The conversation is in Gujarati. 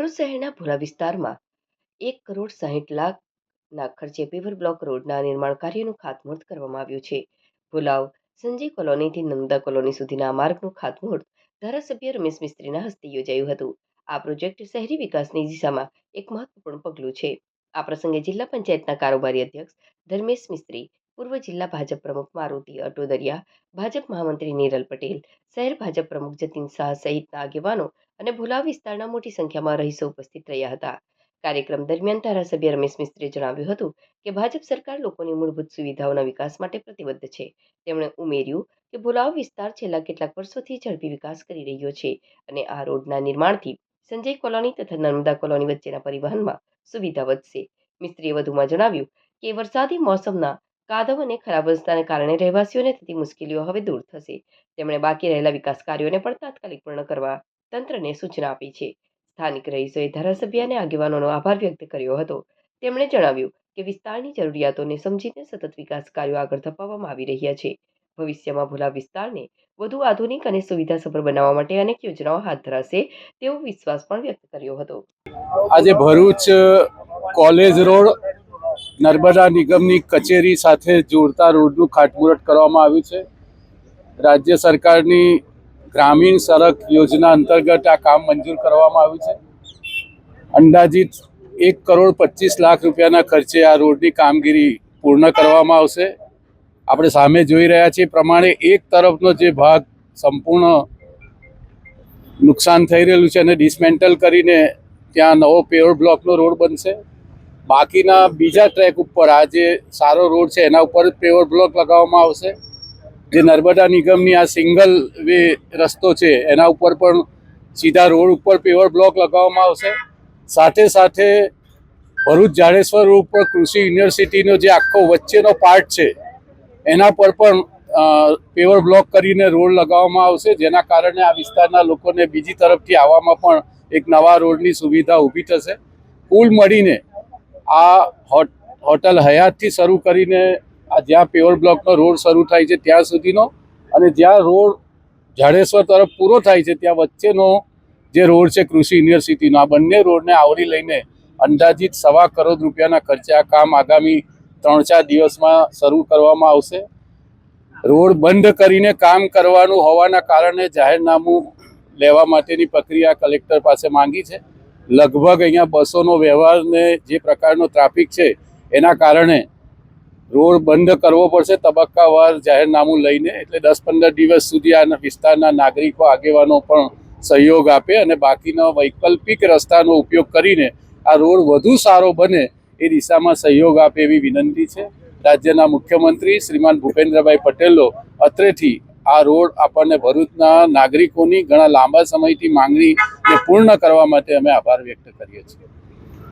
ભરૂચ શહેરના ભોલા વિસ્તારમાં એક કરોડ સાહીઠ લાખના ખર્ચે પેવર બ્લોક રોડના નિર્માણ કાર્યનું ખાતમુહૂર્ત કરવામાં આવ્યું છે. ભોલાવ સંજય કોલોનીથી નંદા કોલોની સુધીના માર્ગનું ખાતમુહૂર્ત ધારાસભ્ય રમેશ મિસ્ત્રીના હસ્તે યોજાયું હતું. આ પ્રોજેક્ટ શહેરી વિકાસની દિશામાં એક મહત્વપૂર્ણ પગલું છે. આ પ્રસંગે જિલ્લા પંચાયતના કારોબારી અધ્યક્ષ ધર્મેશ મિસ્ત્રી પૂર્વ જિલ્લા ભાજપ પ્રમુખ મારુતિ અટોદરિયા, ભાજપ મહામંત્રી નીરલ પટેલ, શહેર ભાજપ પ્રમુખ જતીન શાહ સહિતના આગેવાનો અને ભુલાવ વિસ્તારના મોટી સંખ્યામાં રહીશો ઉપસ્થિત રહ્યા હતા. કાર્યક્રમ દરમિયાન ધારાસભ્ય રમેશ મિસ્ત્રીએ જણાવ્યું હતું કે, ભાજપ સરકાર લોકોની મૂળભૂત સુવિધાઓના વિકાસ માટે પ્રતિબદ્ધ છે. તેમણે ઉમેર્યું કે, ભુલાવ વિસ્તાર છેલ્લા કેટલાક વર્ષોથી ઝડપી વિકાસ કરી રહ્યો છે અને આ રોડના નિર્માણથી સંજય કોલોની તથા નર્મદા કોલોની વચ્ચેના પરિવહનમાં સુવિધા વધશે. મિસ્ત્રીએ વધુમાં જણાવ્યું કે, વરસાદી મોસમના કાદવ અને ખરાબ રસ્તાને કારણે રહેવાસીઓને થતી મુશ્કેલીઓ હવે દૂર થશે. તેમણે બાકી રહેલા વિકાસ કાર્યોને પણ તાત્કાલિક પૂર્ણ કરવા તંત્રને સૂચના આપી છે. સ્થાનિક રહીશોએ ધારાસભ્ય આગેવાનોનો આભાર વ્યક્ત કર્યો હતો. તેમણે જણાવ્યું કે વિસ્તારની જરૂરિયાતોને સમજીને સતત વિકાસ કાર્યો આગળ ધપાવવામાં આવી રહ્યા છે. ભવિષ્યમાં ભોલા વિસ્તારને વધુ આધુનિક અને સુવિધાસભર બનાવવા માટે અનેક યોજનાઓ હાથ ધરાશે તેવો વિશ્વાસ પણ વ્યક્ત કર્યો હતો. આજે ભરૂચ, કોલેજ રોડ નર્મદા નિગમની કચેરી સાથે જોડતા રોડનું ખાટમુરટ કરવામાં આવ્યું છે. રાજ્ય સરકારની ગ્રામીણ સડક યોજના અંતર્ગત આ કામ મંજૂર કરવામાં આવ્યું છે. અંદાજિત એક કરોડ પચીસ લાખ રૂપિયાના ખર્ચે આ રોડની કામગીરી પૂર્ણ કરવામાં આવશે. આપણે સામે જોઈ રહ્યા છીએ પ્રમાણે એક તરફનો જે ભાગ સંપૂર્ણ નુકસાન થઈ રહેલું છે અને ડિસમેન્ટલ કરીને ત્યાં નવો પેવર બ્લોકનો રોડ બનશે. બાકીના બીજા ટ્રેક ઉપર આ જે સારો રોડ છે, એના ઉપર પેવર બ્લોક લગાવવામાં આવશે. જે નર્મદા નિગમની આ સિંગલ વે રસ્તો છે, એના ઉપર પણ સીધા રોડ ઉપર પેવર બ્લોક લગાવવામાં આવશે. સાથે સાથે ભરૂચ જાડેશ્વર રોડ પર કૃષિ યુનિવર્સિટીનો જે આખો વચ્ચેનો પાર્ટ છે, એના પર પણ પેવર બ્લોક કરીને રોડ લગાવવામાં આવશે, જેના કારણે આ વિસ્તારના લોકોને બીજી તરફથી આવવામાં પણ એક નવા રોડની સુવિધા ઊભી થશે. કુલ મળીને આ હોટલ હયાતથી શરૂ કરીને આ જ્યાં પેવર બ્લોકનો રોડ શરૂ થાય છે ત્યાં સુધીનો અને જ્યાં રોડ જાડેશ્વર તરફ પૂરો થાય છે ત્યાં વચ્ચેનો જે રોડ છે કૃષિ યુનિવર્સિટીનો, આ બંને રોડને આવરી લઈને અંદાજિત સવા કરોડ રૂપિયાના ખર્ચે આ કામ આગામી ત્રણ ચાર દિવસમાં શરૂ કરવામાં આવશે. રોડ બંધ કરીને કામ કરવાનું હોવાના કારણે જાહેરનામું લેવા માટેની પ્રક્રિયા કલેક્ટર પાસે માંગી છે. લગભગ અહીંયા બસોનો વ્યવહારને જે પ્રકારનો ટ્રાફિક છે, એના કારણે રોડ બંધ કરવો પડશે, તબક્કાવાર જાહેરનામું લઈને, એટલે દસ પંદર દિવસ સુધી આ વિસ્તારના નાગરિકો, આગેવાનો પણ સહયોગ આપે અને બાકીના વૈકલ્પિક રસ્તાનો ઉપયોગ કરીને આ રોડ વધુ સારો બને એ દિશામાં સહયોગ આપે એવી વિનંતી છે. રાજ્યના મુખ્યમંત્રી શ્રીમાન ભૂપેન્દ્રભાઈ પટેલો અત્રેથી આ રોડ આપણને ભરૂચના નાગરિકોની ઘણા લાંબા સમયથી માંગણીને પૂર્ણ કરવા માટે અમે આભાર વ્યક્ત કરીએ છીએ.